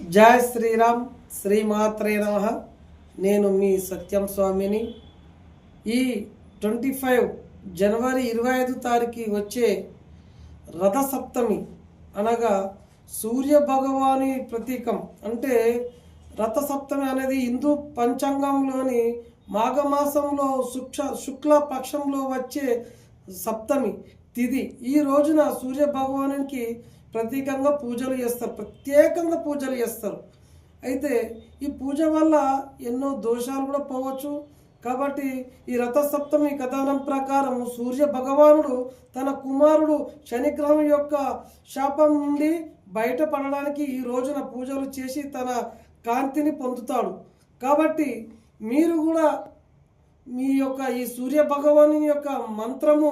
జయ శ్రీరామ్ శ్రీమాత్రే నమ. నేను మీ సత్యం స్వామిని. ఈ ట్వంటీ ఫైవ్ జనవరి ఇరవై ఐదు తారీఖు వచ్చే రథసప్తమి అనగా సూర్య భగవాని ప్రతీకం. అంటే రథసప్తమి అనేది హిందూ పంచాంగంలోని మాఘమాసంలో శుక్ష శుక్ల పక్షంలో వచ్చే సప్తమి తిది. ఈ రోజున సూర్య భగవానికి ప్రత్యేకంగా పూజలు చేస్తారు ప్రత్యేకంగా పూజలు చేస్తారు. అయితే ఈ పూజ వల్ల ఎన్నో దోషాలు కూడా పోవచ్చు. కాబట్టి ఈ రథసప్తమి కథనం ప్రకారం సూర్య భగవానుడు తన కుమారుడు శనిగ్రహం యొక్క శాపం నుండి బయటపడడానికి ఈ రోజున పూజలు చేసి తన కాంతిని పొందుతాడు. కాబట్టి మీరు కూడా మీ యొక్క ఈ సూర్య భగవాను యొక్క మంత్రము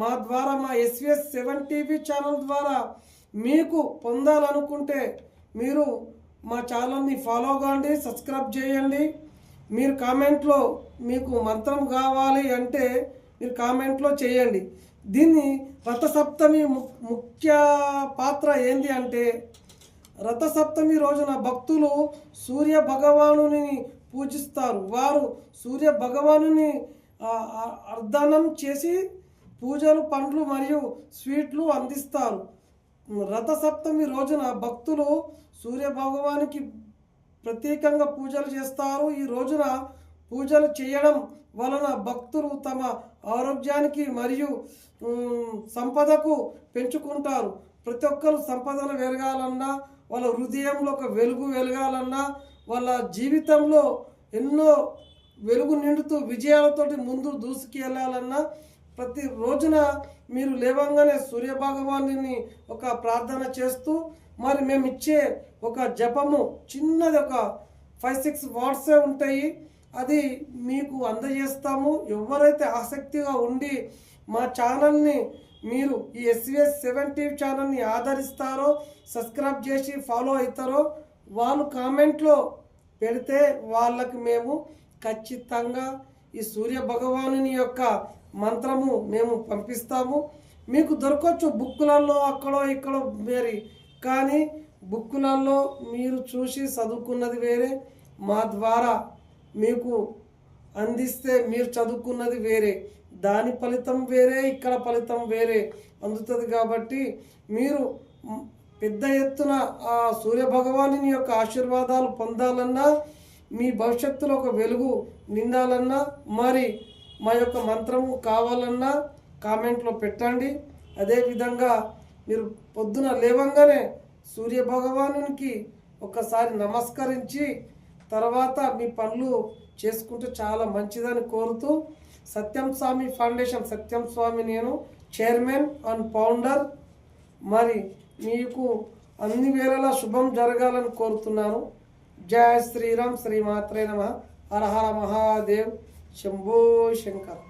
మా ద్వారా మా ఎస్విఎస్ సెవెన్ టీవీ ఛానల్ ద్వారా మీకు పొందాలనుకుంటే మీరు మా ఛానల్ని ఫాలో కాండి సబ్స్క్రైబ్ చేయండి. మీరు కామెంట్లో మీకు మంత్రం కావాలి అంటే మీరు కామెంట్లో చేయండి. దీన్ని రథసప్తమి ము- ముఖ్య పాత్ర ఏంది అంటే రథసప్తమి రోజున భక్తులు సూర్య భగవానుని పూజిస్తారు. వారు సూర్య భగవానుని అర్ధనం చేసి పూజలు పండ్లు మరియు స్వీట్లు అందిస్తారు. రథసప్తమి రోజున భక్తులు సూర్య భగవానికి ప్రత్యేకంగా పూజలు చేస్తారు. ఈ రోజున పూజలు చేయడం వలన భక్తులు తమ ఆరోగ్యానికి మరియు సంపదకు పెంచుకుంటారు. ప్రతి ఒక్కరు సంపదలు వెలగాలన్నా వాళ్ళ హృదయంలో ఒక వెలుగు వెలగాలన్నా వాళ్ళ జీవితంలో ఎన్నో వెలుగు నిండుతూ విజయాలతోటి ముందు దూసుకెళ్ళాలన్నా ప్రతి రోజున మీరు లేవంగానే సూర్య భగవానుని ఒక ప్రార్థన చేస్తూ మరి మేము ఇచ్చే ఒక జపము చిన్నది ఒక ఫైవ్ సిక్స్ వాట్సే ఉంటాయి. అది మీకు అందజేస్తాము. ఎవరైతే ఆసక్తిగా ఉండి మా ఛానల్ని మీరు ఈ ఎస్విఎస్ సెవెన్ టీవీ ఛానల్ని ఆదరిస్తారో సబ్స్క్రైబ్ చేసి ఫాలో అవుతారో వాళ్ళు కామెంట్లో పెడితే వాళ్ళకి మేము ఖచ్చితంగా ఈ సూర్య భగవానుని యొక్క మంత్రము మేము పంపిస్తాము. మీకు దొరకవచ్చు బుక్కులలో అక్కడో ఇక్కడో వేరే కానీ బుక్కులలో మీరు చూసి చదువుకున్నది వేరే. మా ద్వారా మీకు అందిస్తే మీరు చదువుకున్నది వేరే. దాని ఫలితం వేరే ఇక్కడ ఫలితం వేరే అందుతుంది కాబట్టి మీరు పెద్ద ఎత్తున ఆ సూర్యభగవాని యొక్క ఆశీర్వాదాలు పొందాలన్నా మీ భవిష్యత్తులో ఒక వెలుగు నిండాలన్నా మరి మా యొక్క మంత్రము కావాలన్నా కామెంట్లో పెట్టండి. అదేవిధంగా మీరు పొద్దున లేవంగానే సూర్య భగవానునికి ఒకసారి నమస్కరించి తర్వాత మీ పనులు చేసుకుంటే చాలా మంచిదని కోరుతూ సత్యం స్వామి ఫౌండేషన్ సత్యం స్వామి నేను చైర్మన్ అండ్ ఫౌండర్. మరి మీకు అన్ని వేళలా శుభం జరగాలని కోరుతున్నాను. జయ శ్రీరామ్ శ్రీమాత్రే నమ. హర హర మహాదేవ్. శంభో శంకర్